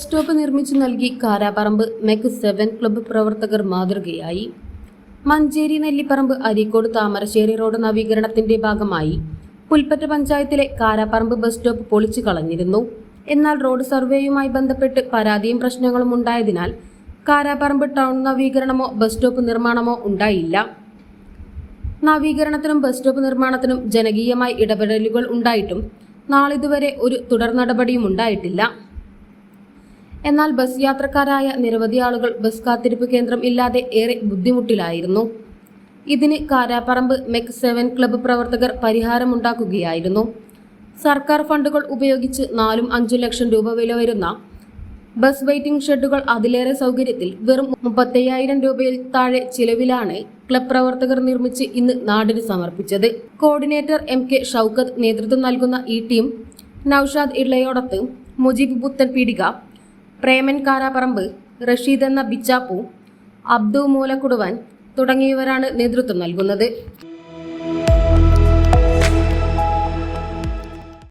Stop നിർമ്മിച്ചു നൽകി Karaparamba മെക് seven club പ്രവർത്തകർ മാതൃകയായി. മഞ്ചേരി നെല്ലിപ്പറമ്പ് അരീക്കോട് താമരശ്ശേരി റോഡ് നവീകരണത്തിന്റെ ഭാഗമായി പുൽപ്പറ്റ പഞ്ചായത്തിലെ കാരാപറമ്പ് ബസ് സ്റ്റോപ്പ് പൊളിച്ചു കളഞ്ഞിരുന്നു. എന്നാൽ റോഡ് സർവേയുമായി ബന്ധപ്പെട്ട് പരാതിയും പ്രശ്നങ്ങളും ഉണ്ടായതിനാൽ കാരാപറമ്പ് ടൗൺ നവീകരണമോ ബസ് സ്റ്റോപ്പ് നിർമ്മാണമോ ഉണ്ടായില്ല. നവീകരണത്തിനും ബസ് സ്റ്റോപ്പ് നിർമ്മാണത്തിനും ജനകീയമായി ഇടപെടലുകൾ ഉണ്ടായിട്ടും നാളിതുവരെ ഒരു തുടർ നടപടിയും ഉണ്ടായിട്ടില്ല. എന്നാൽ ബസ് യാത്രക്കാരായ നിരവധി ആളുകൾ ബസ് കാത്തിരിപ്പ് കേന്ദ്രം ഇല്ലാതെ ഏറെ ബുദ്ധിമുട്ടിലായിരുന്നു. ഇതിന് കാരാപ്പറമ്പ് മെക് സെവൻ ക്ലബ്ബ് പ്രവർത്തകർ പരിഹാരമുണ്ടാക്കുകയായിരുന്നു. സർക്കാർ ഫണ്ടുകൾ ഉപയോഗിച്ച് നാലും അഞ്ചും ലക്ഷം രൂപ വില വരുന്ന ബസ് വെയിറ്റിംഗ് ഷെഡുകൾ അതിലേറെ സൗകര്യത്തിൽ വെറും മുപ്പത്തയ്യായിരം രൂപയിൽ താഴെ ചിലവിലാണ് ക്ലബ് പ്രവർത്തകർ നിർമ്മിച്ച് ഇന്ന് നാടിന് സമർപ്പിച്ചത്. കോർഡിനേറ്റർ എം കെ ഷൗക്കത്ത് നേതൃത്വം നൽകുന്ന ഈ ടീം നൌഷാദ് ഇളയോടത്ത് മുജീബ് പുത്തൻ പീടിക പ്രേമൻ കാരാപ്പറമ്പ് റഷീദ് എന്ന ബിച്ചാപ്പു അബ്ദു മൂലക്കുടുവൻ തുടങ്ങിയവരാണ് നേതൃത്വം നൽകുന്നത്.